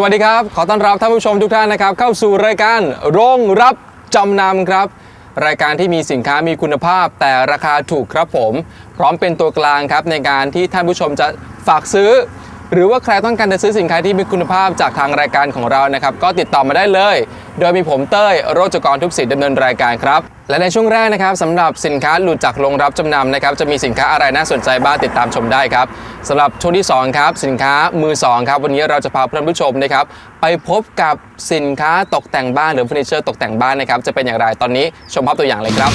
สวัสดีครับ ขอต้อนรับท่านผู้ชมทุกท่านนะครับ เข้าสู่รายการโรงรับจำนำครับ รายการที่มีสินค้ามีคุณภาพ แต่ราคาถูกครับผม พร้อมเป็นตัวกลางครับในการที่ท่านผู้ชมจะฝากซื้อ หรือว่าใครต้องการจะซื้อสินค้าที่มีคุณภาพจากทางรายการของเรานะครับ ก็ติดต่อมาได้เลย โดยมีผมเต้ยโรจกรทุกสิทธิ์ดำเนินรายการครับ และในช่วงแรกนะครับสำหรับสินค้าหลุดจากโรงรับจำนำนะครับ จะมีสินค้าอะไรน่าสนใจบ้างติดตามชมได้ครับสำหรับช่วงที่สองครับสินค้ามือสองครับวันนี้เราจะพาเพื่อนผู้ชมนะครับไปพบกับสินค้าตกแต่งบ้านหรือเฟอร์นิเจอร์ตกแต่งบ้านนะครับจะเป็นอย่างไรตอนนี้ชมภาพตัวอย่างเลยครับ